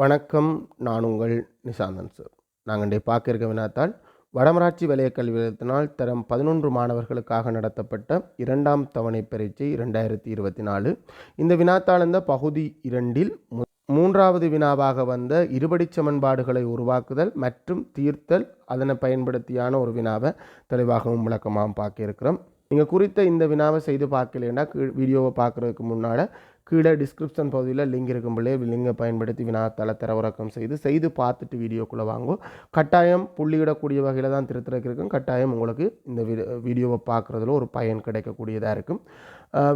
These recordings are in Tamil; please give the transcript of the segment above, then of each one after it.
வணக்கம் நான் உங்கள் நிசாந்தன் சார். நாங்கள் இன்றைய பார்க்க இருக்க வினாத்தால் வடமராட்சி வலய கல்வி நிலையத்தினால் தரம் பதினொன்று மாணவர்களுக்காக நடத்தப்பட்ட இரண்டாம் தவணை பரீட்சை இரண்டாயிரத்தி இருபத்தி நாலு. இந்த வினாத்தாள் இந்த பகுதி இரண்டில் மு- மூன்றாவது வினாவாக வந்த இருபடிச் சமன்பாடுகளை உருவாக்குதல் மற்றும் தீர்த்தல் அதனை பயன்படுத்தியான ஒரு வினாவை தெளிவாகவும் விளக்கமாகவும் பார்க்க இருக்கிறோம். நீங்கள் குறித்த இந்த வினாவை செய்து பார்க்கலைன்னா வீடியோவை பார்க்குறதுக்கு முன்னால் கீழே டிஸ்கிரிப்ஷன் பகுதியில் லிங்க் இருக்கும் பிள்ளை லிங்கை பயன்படுத்தி வினாத்தள தரவிறக்கம் செய்து செய்து பார்த்துட்டு வீடியோக்குள்ளே வாங்கும் கட்டாயம் புள்ளியிடக்கூடிய வகையில் தான் திருத்தறக்கு இருக்கும். கட்டாயம் உங்களுக்கு இந்த வீடியோவை பார்க்குறதுல ஒரு பயன் கிடைக்கக்கூடியதாக இருக்கும்.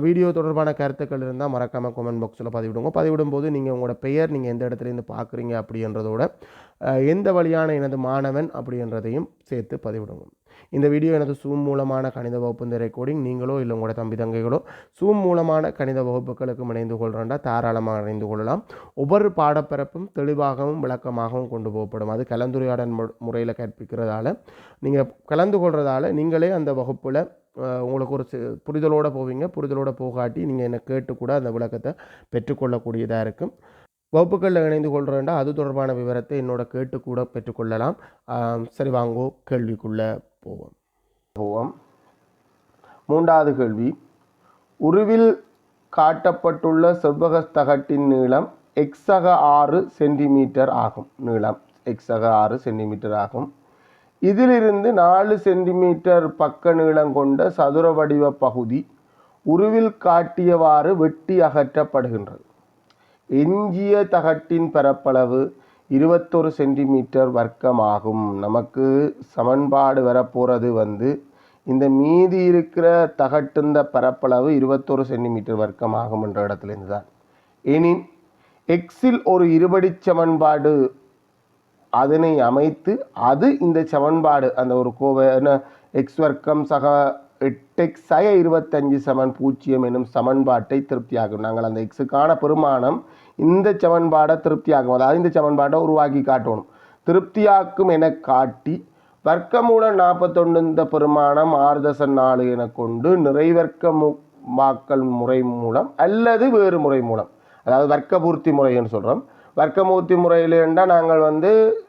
வீடியோ தொடர்பான கருத்துக்கள் இருந்தால் மறக்காமல் கமெண்ட் பாக்ஸில் பதிவிடுங்க. பதிவிடும்போது நீங்கள் உங்களோட பெயர் நீங்கள் எந்த இடத்துலேருந்து பார்க்குறீங்க அப்படின்றதோட எந்த வழியான எனது மாணவன் அப்படின்றதையும் சேர்த்து பதிவிடுங்க. இந்த வீடியோ எனது சூம் மூலமான கணித வகுப்பு இந்த ரெக்கார்டிங் நீங்களோ இல்லை உங்களோட தம்பி தங்கைகளோ சூம் மூலமான கணித வகுப்புகளுக்கும் இணைந்து கொள்கிறேன்டா தாராளமாக இணைந்து கொள்ளலாம். ஒவ்வொரு பாடப்பிறப்பும் தெளிவாகவும் விளக்கமாகவும் கொண்டு போகப்படும். அது கலந்துரையாடல் முறையில் கற்பிக்கிறதால நீங்கள் கலந்து கொள்கிறதால நீங்களே அந்த வகுப்பில் உங்களுக்கு ஒரு புரிதலோடு போவீங்க. புரிதலோடு போகாட்டி நீங்கள் என்னை கேட்டு கூட அந்த விளக்கத்தை பெற்றுக்கொள்ளக்கூடியதாக இருக்கும். வகுப்புகளில் இணைந்து கொள்கிறேன்டா அது தொடர்பான விவரத்தை என்னோட கேட்டு கூட பெற்றுக்கொள்ளலாம் சரி வாங்கோ கேள்விக்குள்ளே. போவோம். போவோம். மூன்றாவது கேள்வி. உருவில் காட்டப்பட்டுள்ள செவ்வகத்தகட்டின் நீளம் எக்ஸக ஆறு சென்டிமீட்டர் ஆகும். நீளம் எக்ஸக ஆறு சென்டிமீட்டர் ஆகும். இதிலிருந்து நாலு சென்டிமீட்டர் பக்க நீளம் கொண்ட சதுர வடிவ பகுதி உருவில் காட்டியவாறு வெட்டி அகற்றப்படுகின்றது. எஞ்சிய தகட்டின் பரப்பளவு இருபத்தொரு சென்டிமீட்டர் வர்க்கமாகும். நமக்கு சமன்பாடு வரப்போகிறது வந்து இந்த மீதி இருக்கிற தகட்டுந்த பரப்பளவு இருபத்தொரு சென்டிமீட்டர் வர்க்கமாகும் என்ற இடத்துலேருந்து தான் எனின் எக்ஸில் ஒரு இருபடிச் சமன்பாடு அதனை அமைத்து அது இந்த சமன்பாடு அந்த ஒரு கோவை எக்ஸ் வர்க்கம் சக எட்டெக்ஸ் சய இருபத்தஞ்சு சமன் பூஜ்ஜியம் எனும் சமன்பாட்டை திருப்தியாகும் நாங்கள் அந்த எக்ஸுக்கான பெருமானம் இந்த சமன்பாடை திருப்தியாக்கும். அதாவது இந்த சமன்பாட்டை உருவாக்கி காட்டணும். திருப்தியாக்கும் என காட்டி வர்க்கமூலம் நாற்பத்தொன்று இந்த பெருமானம் ஆறு தசம் நாலு என கொண்டு நிறைவர்க்க மு- மாக்கல் முறை மூலம் அல்லது வேறு முறை மூலம் அதாவது வர்க்கபூர்த்தி முறைன்னு சொல்கிறோம் வர்க்கமூர்த்தி முறையிலேண்டா நாங்கள் வந்து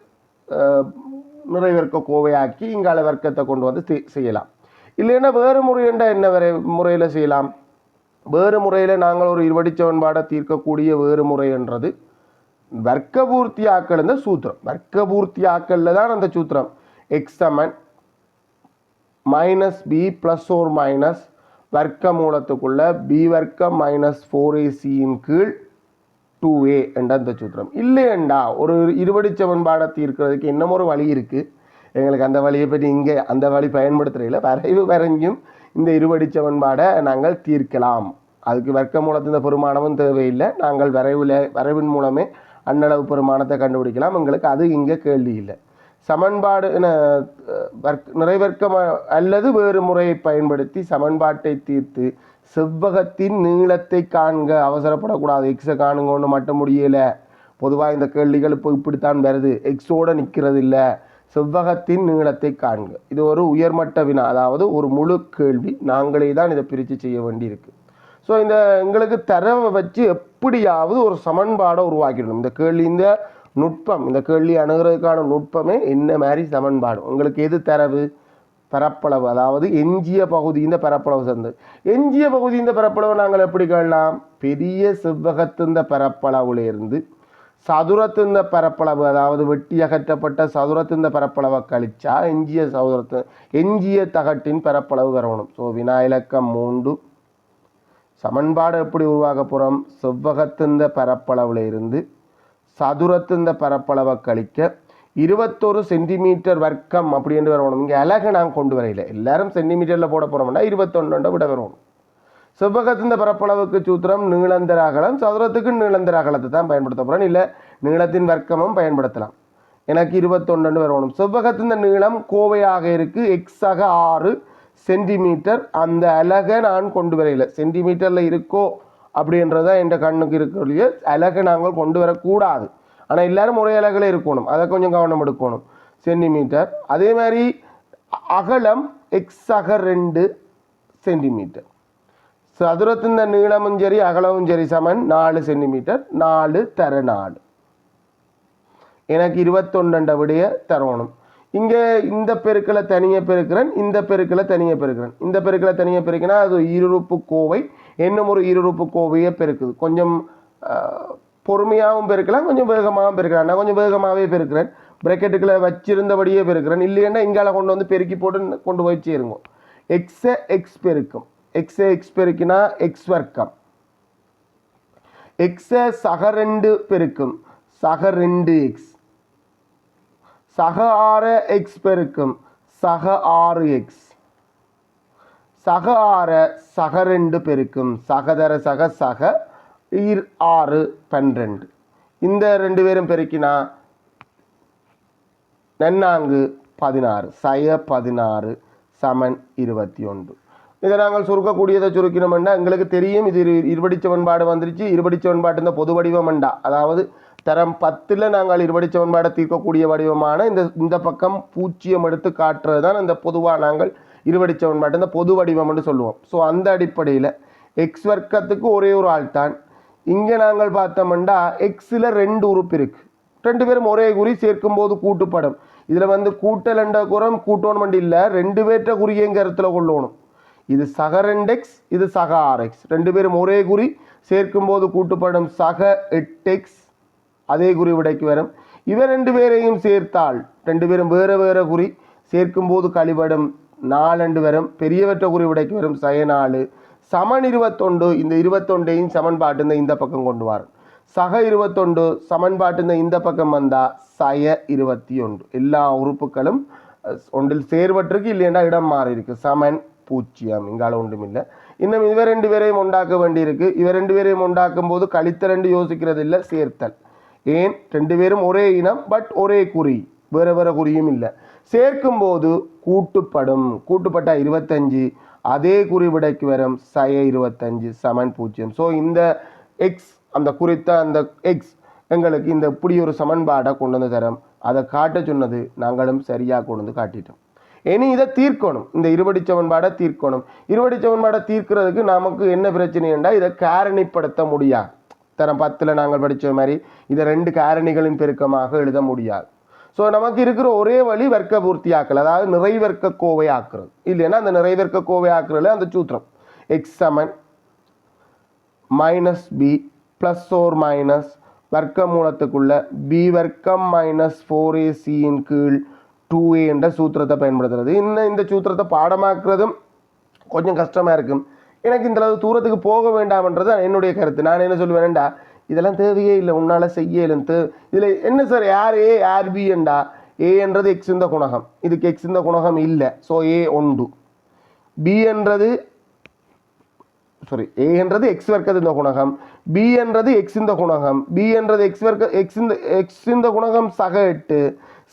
நிறைவர்க்க கோவையாக்கி இங்கால வர்க்கத்தை கொண்டு வந்து செய்யலாம். இல்லைன்னா வேறு முறையண்டா என்ன வரை முறையில் செய்யலாம்? வேறு முறையில் நாங்கள் ஒரு இருவடிச் சமன்பாடை தீர்க்கக்கூடிய வேறு முறைன்றது வர்க்கபூர்த்தி ஆக்கல் இந்த சூத்திரம். வர்க்கபூர்த்தி ஆக்களில் தான் அந்த சூத்திரம். X Saman minus B plus or minus வர்க்க மூலத்துக்குள்ள பி வர்க்கம் மைனஸ் ஃபோர் ஏசியின் கீழ் டூ ஏ என்ற அந்த சூத்திரம். இல்லையண்டா ஒரு இருபடி சமன்பாடை தீர்க்கிறதுக்கு இன்னமும் ஒரு வழி இருக்குது எங்களுக்கு அந்த வழியை பற்றி இங்கே அந்த வழி பயன்படுத்துகிறதில்ல வரைவு வரைஞ்சும் இந்த இருபடி சமன்பாடை நாங்கள் தீர்க்கலாம். அதுக்கு வர்க்க மூலத்தின் பெருமானமும் தேவையில்லை. நாங்கள் வரைவில் வரைவின் மூலமே அன்னளவு பெருமானத்தை கண்டுபிடிக்கலாம். எங்களுக்கு அது இங்கே கேள்வி இல்லை. சமன்பாடு என்ன, நிறைவர்க்கம் அல்லது வேறு முறையை பயன்படுத்தி சமன்பாட்டை தீர்த்து செவ்வகத்தின் நீளத்தை காண்க அவசரப்படக்கூடாது. எக்ஸை காணுங்க ஒன்று மட்டும் முடியலை. பொதுவாக இந்த கேள்விகள் இப்போ இப்படித்தான் வருது. எக்ஸோட நிற்கிறது இல்லை செவ்வகத்தின் நீளத்தை காண்க. இது ஒரு உயர்மட்ட வினா அதாவது ஒரு முழு கேள்வி. நாங்களே தான் இதை பிரித்து செய்ய வேண்டியிருக்கு. ஸோ இந்த எங்களுக்கு தரவை வச்சு எப்படியாவது ஒரு சமன்பாடை உருவாக்கிடணும். இந்த கேள்வி இந்த நுட்பம் இந்த கேள்வி அணுகிறதுக்கான நுட்பமே என்ன மாதிரி சமன்பாடு? உங்களுக்கு எது தரவு? பரப்பளவு அதாவது எஞ்சிய பகுதி இந்த பரப்பளவு சேர்ந்து எஞ்சிய பகுதி இந்த பரப்பளவு நாங்கள் எப்படி கேளலாம் பெரிய செவ்வகத்திந்த பரப்பளவுலேருந்து சதுரத்திந்த பரப்பளவு அதாவது வெட்டி அகற்றப்பட்ட சதுரத்திந்த பரப்பளவை கழிச்சா எஞ்சிய சதுரத்து எஞ்சிய தகட்டின் பரப்பளவு வரணும் ஸோ வினா இலக்கம் மூன்று. சமன்பாடு எப்படி உருவாக்க போகிறோம் செவ்வகத்திந்த பரப்பளவில் இருந்து சதுரத்திந்த பரப்பளவை கழிக்க இருபத்தொரு சென்டிமீட்டர் வர்க்கம் அப்படின்ட்டு வரணும் இங்கே அழகு நான் கொண்டு வரையில. எல்லாரும் சென்டிமீட்டரில் போட போகிறோம்னா இருபத்தொன்னு விட வரணும் செவ்வகத்தின் பரப்பளவுக்கு சூத்திரம் நீளந்தர அகலம். சதுரத்துக்கு நீளந்தர அகலத்தை தான் பயன்படுத்த போகிறோம் இல்லை நீளத்தின் வர்க்கமும் பயன்படுத்தலாம். எனக்கு இருபத்தொன்னு வரணும் செவ்வகத்தின் நீளம் கோவையாக இருக்குது எக்ஸாக ஆறு சென்டிமீட்டர். அந்த அலகை நான் கொண்டு வரையில சென்டிமீட்டரில் இருக்கோ அப்படின்றத என் கண்ணுக்கு இருக்கிற அலகை நாங்கள் கொண்டு வரக்கூடாது. ஆனால் எல்லாரும் ஒரே அலகில் இருக்கணும். அதை கொஞ்சம் கவனம் எடுக்கணும். சென்டிமீட்டர். அதே மாதிரி அகலம் எக்ஸாக ரெண்டு சென்டிமீட்டர். சதுரத்தின் நீளமும் சரி அகலமும் சரி சமன் நாலு சென்டிமீட்டர் நாலு தர நாலு. எனக்கு இருபத்தொண்டண்ட விடைய தரணும். இங்கே இந்த பெருக்களை தனியாக பெருக்கிறேன் இந்த பெருக்களை தனியாக பெருக்கிறேன். இந்த பெருக்களை தனியாக பெருக்கினா அது இருறுப்பு கோவை என்னும் ஒரு இருறுப்பு கோவையை பெருக்குது. கொஞ்சம் பொறுமையாகவும் பெருக்கலாம் கொஞ்சம் வேகமாகவும் பெருக்கலாம். நான் கொஞ்சம் வேகமாகவே பெருக்கிறேன். ப்ரெக்கெட்டுக்குள்ளே வச்சிருந்தபடியே பெருக்கிறேன். இல்லைன்னா இங்கால கொண்டு வந்து பெருக்கி போட்டு கொண்டு போய் சேருங்க. எக்ஸை எக்ஸ் பெருக்கும். எக்ஸை எக்ஸ் பெருக்கினா எக்ஸ் வர்க்கம். எக்ஸை சக ரெண்டு பெருக்கும். சக ரெண்டு எக்ஸ் சக ஆறு எக்ஸ் பெருக்கும். சக ஆறு எக்ஸ் சக ஆறு சக ரெண்டு பெருக்கும். சகதர சக சக ஈர் ஆறு பன்னிரெண்டு. இந்த ரெண்டு பேரும் பெருக்கினா நன்னாங்கு பதினாறு சய பதினாறு சமன் இருபத்தி ஒன்று. இதை நாங்கள் சுருக்கக்கூடியதை சுருக்கினோம்னா எங்களுக்கு தெரியும் இது இரு- இருபடி சமன்பாடு வந்துருச்சு. இருபடி சமன்பாட்டு இந்த பொது வடிவமண்டா அதாவது தரம் பத்தில் நாங்கள் இருபடி சமன்பாடை தீர்க்கக்கூடிய வடிவமான இந்த இந்த பக்கம் பூச்சியம் எடுத்து காட்டுறது தான் இந்த பொதுவாக நாங்கள் இருபடி சமன்பாட்டு இந்த பொது வடிவம்னு சொல்லுவோம். ஸோ அந்த அடிப்படையில் எக்ஸ் வர்க்கத்துக்கு ஒரே ஒரு ஆள் தான் இங்கே நாங்கள் பார்த்தோம்னா எக்ஸில் ரெண்டு உறுப்பு இருக்குது ரெண்டு பேரும் ஒரே குறி சேர்க்கும் போது கூட்டுப்படும். இதில் வந்து கூட்டல் என்ற குறம் கூட்டணும் இல்லை ரெண்டு பேற்ற குறியங்க இடத்துல கொள்ளணும். இது சகரெண்டெக்ஸ் இது சக ஆர்எக்ஸ். ரெண்டு பேரும் ஒரே குறி சேர்க்கும்போது கூட்டுப்படும் சக எட்டெக்ஸ் அதே குறி விடைக்கு வரும். இவ ரெண்டு பேரையும் சேர்த்தால் ரெண்டு பேரும் வேறு வேறு குறி சேர்க்கும்போது கழிவடும் நாலண்டு வரும். பெரியவற்ற குறி விடைக்கு வரும் சயநாலு. சமன் இருபத்தொண்டு இந்த இருபத்தொண்டையும் சமன்பாட்டு இந்த பக்கம் கொண்டு வரும் சக இருபத்தொண்டு சமன்பாட்டு இந்த பக்கம் வந்தால் சய இருபத்தி ஒன்று. எல்லா உறுப்புகளும் ஒன்றில் சேர்வற்றுக்கு இல்லைன்னா இடம் மாறி இருக்கு சமன் பூஜ்ஜியம் இங்கால ஒன்றும் இல்லை. இன்னும் இவ ரெண்டு பேரையும் உண்டாக்க வேண்டியிருக்கு. இவ ரெண்டு பேரையும் உண்டாக்கும் போது கழித்த ரெண்டு யோசிக்கிறது இல்லை சேர்த்தல். ஏன்? ரெண்டு பேரும் ஒரே இனம் பட் ஒரே குறி. வேற வேற குறியும் இல்லை. சேர்க்கும் போது கூட்டுப்படும். கூட்டுப்பட்ட இருபத்தஞ்சு. அதே குறி விடைக்கு வரும் சய இருபத்தஞ்சு சமன் பூஜ்ஜியம் ஸோ இந்த எக்ஸ் அந்த குறித்த அந்த எக்ஸ் எங்களுக்கு இந்த இப்படி ஒரு சமன்பாடை கொண்டு வந்து தரும். அதை காட்ட சொன்னது நாங்களும் சரியாக கொண்டு வந்து காட்டிட்டோம். இனி இதை தீர்க்கணும். இந்த இருபடி சமன்பாடை தீர்க்கணும். இருபடி சமன்பாடை தீர்க்கிறதுக்கு நமக்கு என்ன பிரச்சனைண்டா இதை காரணிப்படுத்த முடியாது. தரம் பத்தில் நாங்கள் படித்த மாதிரி இதை ரெண்டு காரணிகளின் பெருக்கமாக எழுத முடியாது. ஸோ நமக்கு இருக்கிற ஒரே வழி வர்க்க பூர்த்தி ஆக்கல் அதாவது நிறைவர்க்க கோவை ஆக்குறது இல்லைன்னா அந்த நிறைவர்க்க கோவை ஆக்குறதுல அந்த சூத்திரம். X Saman minus B plus or minus வர்க்க மூலத்துக்குள்ள பி வர்க்கம் மைனஸ் ஃபோர் ஏசியின் கீழ் டூ ஏ என்ற சூத்திரத்தை பயன்படுத்துறது. இன்னும் இந்த சூத்திரத்தை பாடமாக்குறதும் கொஞ்சம் கஷ்டமாக இருக்கும். எனக்கு இந்த அளவு தூரத்துக்கு போக வேண்டாம்ன்றது என்னுடைய கருத்து. நான் என்ன சொல்லுவேன்டா இதெல்லாம் தேவையே இல்லை உன்னால் செய்யலும் தே இதில் என்ன சார் யார் ஏ யார் பி ஏன்றது ஏ என்றது எக்ஸ் இந்த குணகம். இதுக்கு எக்ஸ் இந்த குணகம் இல்லை. ஸோ ஏ ஒன்று பி என்றது சாரி ஏ என்றது எக்ஸ் வர்க்கது இந்த குணகம். பி என்றது எக்ஸ் இந்த குணகம். பி என்றது எக்ஸ் வர்க்க எக்ஸ் இந்த எக்ஸ் இந்த குணகம் சக எட்டு.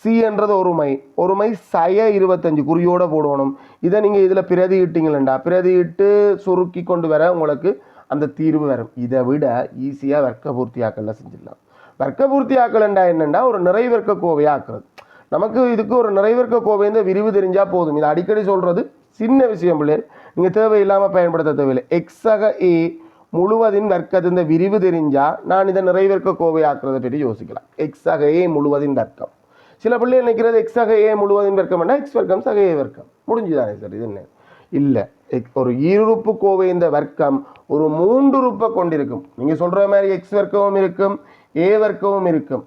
சின்றது ஒரு மை. ஒருமை ஒருமை சய இருபத்தஞ்சு குறியோடு போடணும். இதை நீங்கள் இதில் பிரதியிட்டீங்களா பிரதியிட்டு சுருக்கி கொண்டு வர உங்களுக்கு அந்த தீர்வு வரும். இதை விட ஈஸியாக வர்க்க பூர்த்தியாக்கல்ல செஞ்சிடலாம். வர்க்க பூர்த்தியாக்கலண்டா என்னென்னா ஒரு நிறைவேற்க கோவையை ஆக்குறது. நமக்கு இதுக்கு ஒரு நிறைவேற்க கோவை இந்த விரிவு தெரிஞ்சால் போதும். இது அடிக்கடி சொல்கிறது சின்ன விஷயம் பிள்ளைகள் நீங்கள் தேவையில்லாமல் பயன்படுத்த தேவையில்லை. எக்ஸக ஏ முழுவதின் வர்க்கத்து இந்த விரிவு தெரிஞ்சால் நான் இதை நிறைவேற்க கோவை ஆக்குறதை பற்றி யோசிக்கலாம். எக்ஸக ஏ முழுவதின் வர்க்கம். சில பிள்ளைகள் நினைக்கிறது? எக்ஸ் ஏ முழுவதும் வர்க்கம் எக்ஸ் வர்க்கம் சக ஏ வர்க்கம். முடிஞ்சுதானே சார் இது என்ன? இல்லை. ஒரு இருப்பு கோவை இந்த வர்க்கம் ஒரு மூன்றுறுப்பை கொண்டிருக்கும். நீங்கள் சொல்கிற மாதிரி எக்ஸ் வர்க்கமும் இருக்கும் ஏ வர்க்கமும் இருக்கும்.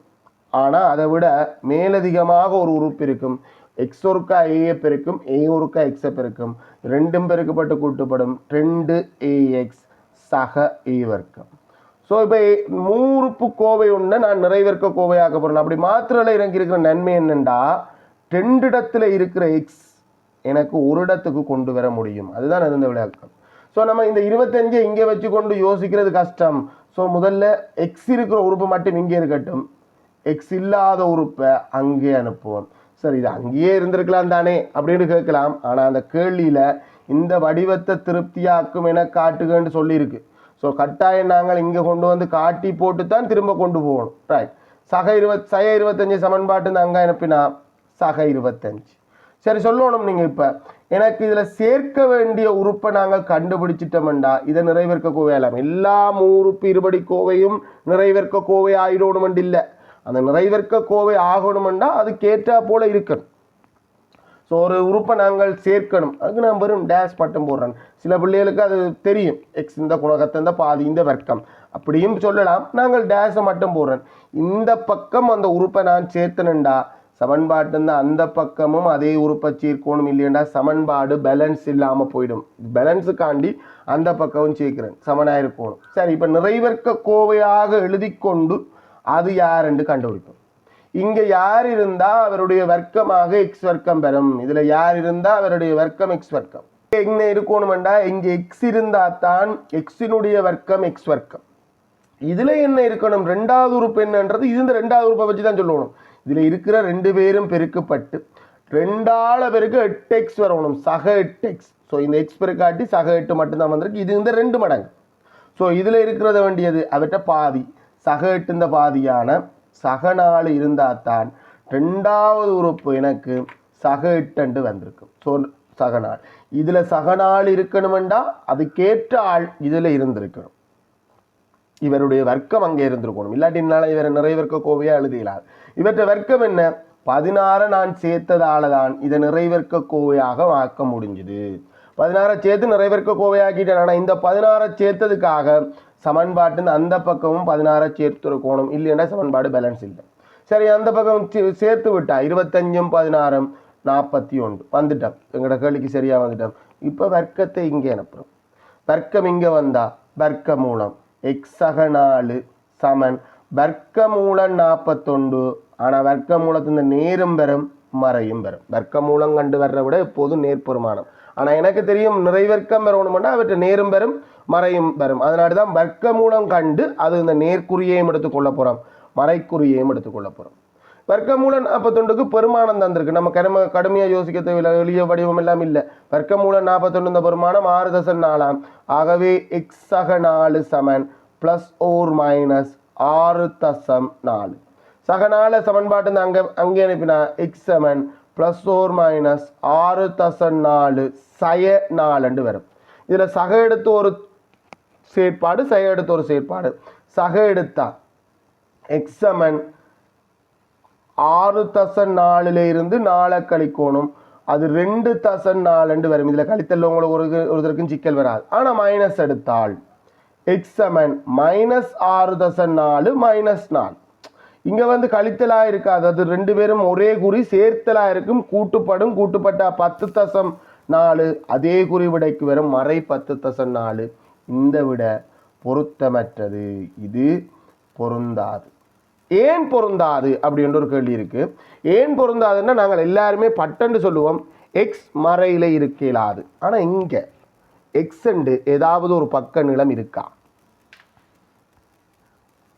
ஆனால் அதை விட மேலதிகமாக ஒரு உறுப்பு இருக்கும். எக்ஸ் ஒருக்கா ஏஏ பெருக்கும் ஏ ஒருக்கா எக்ஸை பெருக்கும். ரெண்டும் பெருக்கப்பட்டு கூட்டுப்படும். ரெண்டு ஏஎக்ஸ் சக ஏ வர்க்கம். ஸோ இப்போ நூறுப்பு கோவை ஒன்று நான் நிறைவேற்க கோவையாக்க போகிறேன் அப்படி மாத்திரையில் எனக்கு இருக்கிற நன்மை என்னென்னா ரெண்டு இடத்துல இருக்கிற எக்ஸ் எனக்கு ஒரு இடத்துக்கு கொண்டு வர முடியும். அதுதான் அது இந்த விளையாக்கம் ஸோ நம்ம இந்த இருபத்தஞ்சை இங்கே வச்சு கொண்டு யோசிக்கிறது கஷ்டம். ஸோ முதல்ல எக்ஸ் இருக்கிற உறுப்பு மட்டும் இங்கே இருக்கட்டும். எக்ஸ் இல்லாத உறுப்பை அங்கே அனுப்புவோம். சரி இது அங்கேயே இருந்திருக்கலாம் தானே அப்படின்னு கேட்கலாம். ஆனால் அந்த கேள்வியில் இந்த வடிவத்தை திருப்தியாக்கும் என காட்டுகன்னு சொல்லியிருக்கு. ஸோ கட்டாயம் நாங்கள் இங்கே கொண்டு வந்து காட்டி போட்டு தான் திரும்ப கொண்டு போகணும். ரைட் சக இருபத் சக இருபத்தஞ்சு சமன்பாட்டு அங்கே அனுப்பினா சக இருபத்தஞ்சு. சரி சொல்லணும் நீங்கள் இப்போ. எனக்கு இதில் சேர்க்க வேண்டிய உறுப்பை நாங்கள் கண்டுபிடிச்சிட்டோம்டா. இதை நிறைவேற்க கோவையாலாம் எல்லா உறுப்பு இருபடி கோவையும் நிறைவேற்க கோவை ஆயிடணும் இல்லை. அந்த நிறைவேற்க கோவை ஆகணுமெண்டா அதுக்கேற்றா போல இருக்கணும். ஸோ ஒரு உறுப்பை நாங்கள் சேர்க்கணும். அதுக்கு நான் வெறும் டேஷ் பட்டம் போடுறேன். சில பிள்ளைகளுக்கு அது தெரியும். எக்ஸ் இந்த குணகத்தை இந்த பாதி இந்த வர்க்கம். அப்படியும் சொல்லலாம். நாங்கள் டேஷை மட்டும் போடுறேன். இந்த பக்கம் அந்த உறுப்பை நான் சேர்த்தனண்டா சமன்பாட்டு இந்த அந்த பக்கமும் அதே உறுப்பை சேர்க்கணும் இல்லையண்டா. சமன்பாடு பேலன்ஸ் இல்லாமல் போயிடும். பேலன்ஸுக்காண்டி அந்த பக்கமும் சேர்க்கிறேன். சமனாக இருக்கணும். சரி இப்போ நிறைவேற்க கோவையாக எழுதி கொண்டு அது யாருன்னு கண்டுபிடிப்போம். இங்க யார் இருந்தா அவருடைய வர்க்கமாக எக்ஸ் வர்க்கம் பெறும்? இதுல யார் இருந்தா அவருடைய வர்க்கம் எக்ஸ் வர்க்கம்? எங்க இருக்கணும்டா இங்க எக்ஸ் இருந்தா தான் எக்ஸினுடைய வர்க்கம் எக்ஸ் வர்க்கம். இதுல என்ன இருக்கணும்? ரெண்டாவது உறுப்பு என்னன்றது இது இந்த ரெண்டாவது உறுப்பை வச்சு தான் சொல்லணும். இதுல இருக்கிற ரெண்டு பேரும் பெருக்கப்பட்டு ரெண்டால பெருக்கு எட்டு எக்ஸ் வரணும். சக எட்டு எக்ஸ் ஸோ இந்த எக்ஸ் பெருக்காட்டி சக எட்டு மட்டும்தான் வந்திருக்கு. இது இந்த ரெண்டு மடங்கு. ஸோ இதில் இருக்கிறத வேண்டியது அவற்றை பாதி. சக எட்டு இந்த பாதியான சக இருந்தால் தான் ரெண்டாவது உறுப்பு எனக்கு சக எட்டு வந்திருக்கும். ஸோ சக நாள் இதில் சக நாள் இருக்கணுமெண்டா அதுக்கேற்ற ஆள் இதில் இருந்திருக்கணும். இவருடைய வர்க்கம் அங்கே இருந்திருக்கணும். இல்லாட்டினால இவரை நிறைவேற்க கோவையாக எழுதியலாது இவற்றை வர்க்கம் என்ன? பதினாறை நான் சேர்த்ததால தான் இதை நிறைவேற்க கோவையாக ஆக்க முடிஞ்சுது. பதினாறை சேர்த்து நிறைவேற்க கோவையாக்கிட்டேன். ஆனால் இந்த பதினாறை சேர்த்ததுக்காக சமன்பாட்டுன்னு அந்த பக்கமும் பதினாறை சேர்த்துருக்கணும் இல்லைன்னா சமன்பாடு பேலன்ஸ் இல்லை. சரி அந்த பக்கம் சே- சேர்த்து விட்டா இருபத்தஞ்சும் பதினாறும் நாற்பத்தி ஒன்று வந்துட்டோம். எங்களோட கேள்விக்கு சரியாக வந்துட்டோம். இப்போ வர்க்கத்தை இங்கே அனுப்புகிறோம் வர்க்கம் இங்கே வந்தா வர்க்க மூலம் எக்ஸக நாலு சமன். வர்க்க மூலம் நாற்பத்தொண்டு ஆனால் வர்க்க மூலத்தின் நேரும் பெறும் மறையும் பெறும். வர்க்க மூலம் கண்டு வர்ற விட எப்போதும் நேர்பெருமானம் ஆனால் எனக்கு தெரியும் நிறைவர்க்கம் பெறணும்னா அவற்றை நேரும் பெறும் மறையும் பெறும். அதனால தான் வர்க்க மூலம் கண்டு அது இந்த நேர்குறியையும் எடுத்துக்கொள்ள போகிறோம் மறைக்குறியையும் எடுத்துக்கொள்ள போகிறோம் வர்க்கமூலன் நாற்பத்தொண்டுக்கு பெருமானம் தந்திருக்கு. நம்ம கடமை கடுமையாக யோசிக்க தேவையில்லை எளிய வடிவம் எல்லாம் இல்லை. வர்க்கமூலன் நாற்பத்தொண்டு இந்த பெருமானம் ஆறு தசம் நாலாம். ஆகவே எக்ஸ் சக நாலு சமன் ப்ளஸ் ஓர் மைனஸ் ஆறு தசம் நாலு. சகநாள சமன்பாட்டு அங்கே அங்கே அனுப்பினா x seven plus or minus ஆறு தசன் நாலு சய நாலுண்டு வரும். இதில் சக எடுத்து ஒரு செயற்பாடு சய எடுத்து ஒரு செயற்பாடு. சக எடுத்தா எக்ஸமன் ஆறு தசன் நாலுல இருந்து நாலை கழிக்கணும். அது ரெண்டு தசன் நாலுண்டு வரும். இதில் கழித்தல் உங்களுக்கு ஒரு ஒருத்தருக்கும் சிக்கல் வராது. ஆனால் மைனஸ் எடுத்தால் எக்ஸமன் மைனஸ் ஆறு தசன் நாலு மைனஸ் நாலு. இங்க வந்து கழித்தலா இருக்காது. அது ரெண்டு பேரும் ஒரே குறி சேர்த்தலா இருக்கும். கூட்டுப்படும். கூட்டுப்பட்டா பத்து தசம் நாலு. அதே குறி விடைக்கு வரும். மறை பத்து தசம் நாலு. இந்த விட பொருத்தமற்றது. இது பொருந்தாது. ஏன் பொருந்தாது அப்படின்ற ஒரு கேள்வி இருக்கு. ஏன் பொருந்தாதுன்னா நாங்கள் எல்லாருமே பட்டன்னு சொல்லுவோம். எக்ஸ் மறையில இருக்கலாது. ஆனா இங்க எக்ஸ் ஏதாவது ஒரு பக்க நிலம் இருக்கா?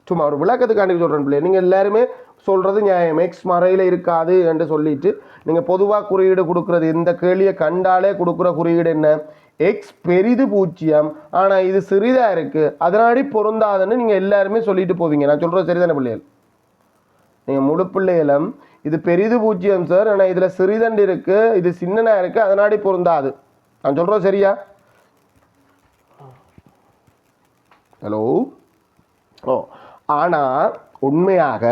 சும்மா ஒரு விளக்கத்துக்காண்டி சொல்கிறேன் பிள்ளை நீங்கள் எல்லாருமே சொல்கிறது நியாயம். எக்ஸ் மறையில் இருக்காது என்று சொல்லிட்டு நீங்கள் பொதுவாக குறியீடு கொடுக்குறது இந்த கேள்வியை கண்டாலே கொடுக்குற குறியீடு என்ன? எக்ஸ் பெரிது பூஜ்ஜியம். ஆனால் இது சிறிதாக இருக்குது அதனாடி பொருந்தாதுன்னு நீங்கள் எல்லாருமே சொல்லிட்டு போவீங்க. நான் சொல்கிறது சரிதானே பிள்ளைகள் நீங்கள் முழு பிள்ளைகளும் இது பெரிது பூஜ்ஜியம் சார் ஆனால் இதில் சிறிதண்டு இருக்குது இது சின்னனாக இருக்குது அதனாடி பொருந்தாது. நான் சொல்கிறது சரியா? Hello oh oh. ஆனால் உண்மையாக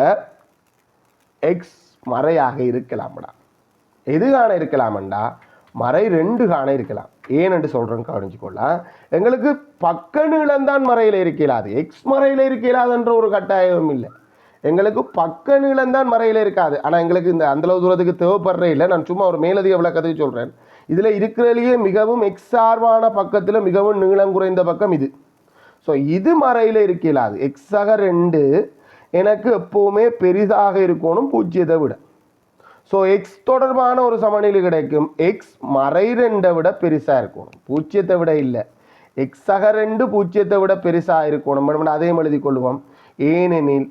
எக்ஸ் மறையாக இருக்கலாம்டா. எது காண இருக்கலாமண்டா மறை ரெண்டு காண இருக்கலாம். ஏனென்று சொல்கிறேன்னு கவனிச்சுக்கொள்ளலாம் எங்களுக்கு பக்க நீளம்தான் மறையில் இருக்கலாது எக்ஸ் மறையில் இருக்கலாதுன்ற ஒரு கட்டாயம் இல்லை. எங்களுக்கு பக்க நீளம்தான் மறையில் இருக்காது. ஆனால் எங்களுக்கு இந்த அந்தளவு தூரத்துக்கு தேவைப்படுறே இல்லை. நான் சும்மா ஒரு மேலதிக விளக்கத்துக்கு சொல்கிறேன் இதில் இருக்கிறதுலேயே மிகவும் எக்ஸ் சார்பான பக்கத்தில் மிகவும் நீளம் குறைந்த பக்கம் இது. ஸோ இது மறையில் இருக்கலாது எக்ஸாக ரெண்டு எனக்கு எப்போவுமே பெரிதாக இருக்கணும் பூஜ்ஜியத்தை விட. ஸோ எக்ஸ் தொடர்பான ஒரு சமநிலை கிடைக்கும். எக்ஸ் மறை ரெண்டை விட பெருசாக இருக்கணும். பூஜ்ஜியத்தை விட இல்லை. எக்ஸாக ரெண்டு பூஜ்ஜியத்தை விட பெருசாக இருக்கணும். நம்ம அதையும் எழுதி கொள்வோம். ஏனெனில்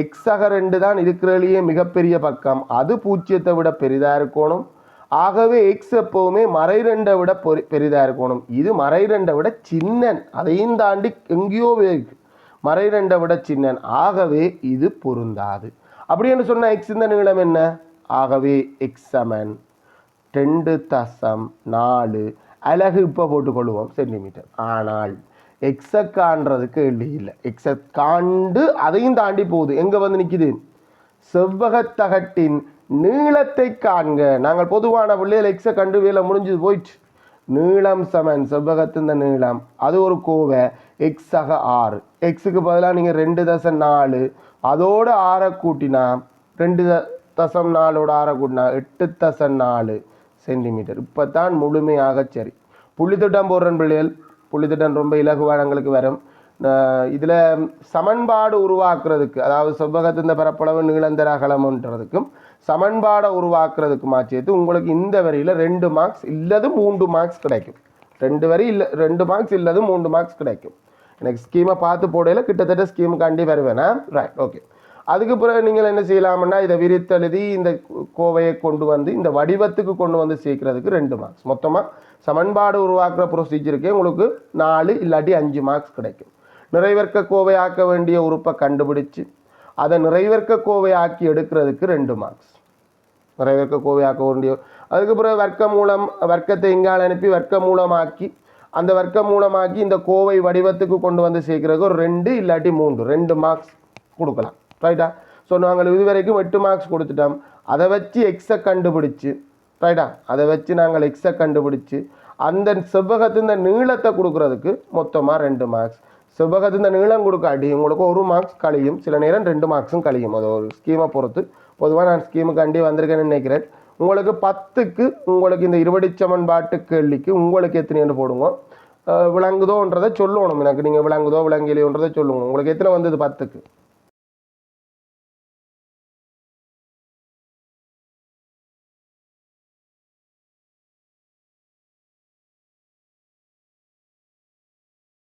எக்ஸாக ரெண்டு தான் இருக்கிறதுலேயே மிகப்பெரிய பக்கம். அது பூஜ்ஜியத்தை விட பெரிதாக இருக்கணும். ஆகவே எக்ஸ் எப்போவுமே மறை ரெண்டை விட பெரி பெரிதாக இருக்கணும். இது மறை ரெண்டை விட சின்னன். அதையும் தாண்டி எங்கேயோ இருக்கு. மறை ரெண்டை விட சின்னன். ஆகவே இது பொருந்தாது. அப்படின்னு சொன்னால் எக்ஸ் இந்த நீளம் என்ன? ஆகவே எக்ஸ் சமன். ரெண்டு தசம் நாலு. அலகு இப்போ போட்டுக்கொள்வோம். சென்டிமீட்டர் ஆனால் எக்ஸை காண்றதுக்கு கேள்வி இல்லை. எக்ஸை காண்டு அதையும் தாண்டி போகுது. எங்கே வந்து நிற்கிது செவ்வகத்தகட்டின் நீளத்தை காண்க. நாங்கள் பொதுவான பிள்ளைகள் எக்ஸை கண்டு வேலை முடிஞ்சது போயிடுச்சு நீளம் சமன் செவ்வகத்தின் நீளம். அது ஒரு கோவை எக்ஸ் ஆறு. எக்ஸுக்கு பதிலாக நீங்கள் ரெண்டு தசம் நாலு. அதோட ஆறை கூட்டினா ரெண்டு த- தசம் நாலோட ஆறை கூட்டினா எட்டு தசம் நாலு சென்டிமீட்டர். இப்போ தான் முழுமையாக சரி. புள்ளித்திட்டம் போடுற பிள்ளைகள். புள்ளித்திட்டம் ரொம்ப இலகுவானங்களுக்கு வரும். இதில் சமன்பாடு உருவாக்குறதுக்கு அதாவது செவ்வகத்தின் பரப்பளவு நீளந்தர அகலம்ன்றதுக்கும் சமன்பாடை உருவாக்குறதுக்குமா சேர்த்து உங்களுக்கு இந்த வரியில் ரெண்டு மார்க்ஸ் இல்லது மூன்று மார்க்ஸ் கிடைக்கும். ரெண்டு வரி இல்லை ரெண்டு மார்க்ஸ் இல்லது மூன்று மார்க்ஸ் கிடைக்கும். எனக்கு ஸ்கீமை பார்த்து போடையில் கிட்டத்தட்ட ஸ்கீமுக்காண்டி வருவேனா? ரைட் ஓகே அதுக்கு பிறகு நீங்கள் என்ன செய்யலாம்னா இதை விரித்தெழுதி இந்த கோவையை கொண்டு வந்து இந்த வடிவத்துக்கு கொண்டு வந்து சேர்க்கறதுக்கு ரெண்டு மார்க்ஸ் மொத்தமாக சமன்பாடு உருவாக்குற ப்ரொசீஜருக்கே உங்களுக்கு நாலு இல்லாட்டி அஞ்சு மார்க்ஸ் கிடைக்கும். நிறைவேற்க கோவை ஆக்க வேண்டிய உறுப்பை கண்டுபிடிச்சு அதை நிறைவேற்க கோவை ஆக்கி எடுக்கிறதுக்கு ரெண்டு மார்க்ஸ் நிறைவேற்க கோவை ஆக்க வேண்டிய அதுக்கு பிறகு வர்க்க மூலம் வர்க்கத்தை இங்கால அனுப்பி வர்க்க மூலமாக்கி அந்த வர்க்க மூலமாக்கி இந்த கோவை வடிவத்துக்கு கொண்டு வந்து சேர்க்கிறதுக்கு ஒரு ரெண்டு இல்லாட்டி மூன்று ரெண்டு மார்க்ஸ் கொடுக்கலாம். ரைட்டா ஸோ நாங்கள் இதுவரைக்கும் எட்டு மார்க்ஸ் கொடுத்துட்டோம். அதை வச்சு எக்ஸை கண்டுபிடிச்சு ரைட்டா அதை வச்சு நாங்கள் எக்ஸை கண்டுபிடிச்சு அந்த செவ்வகத்தின் நீளத்தை கொடுக்குறதுக்கு மொத்தமாக ரெண்டு மார்க்ஸ் செவ்வகத்து இந்த நீளம் கொடுக்காட்டி உங்களுக்கு ஒரு மார்க்ஸ் கழியும். சில நேரம் ரெண்டு மார்க்ஸும் கழியும். அது ஒரு ஸ்கீமை பொறுத்து. பொதுவாக நான் ஸ்கீமுக்காண்டி வந்திருக்கேன்னு நினைக்கிறேன். உங்களுக்கு பத்துக்கு உங்களுக்கு இந்த இருபடி சமன்பாட்டு கேள்விக்கு உங்களுக்கு எத்தனைன்னு போடுங்க. விளங்குதோன்றதை சொல்லணும். எனக்கு நீங்கள் விளங்குதோ விளங்கலையோன்றதை சொல்லுங்க உங்களுக்கு எத்தனை வந்தது? பத்துக்கு.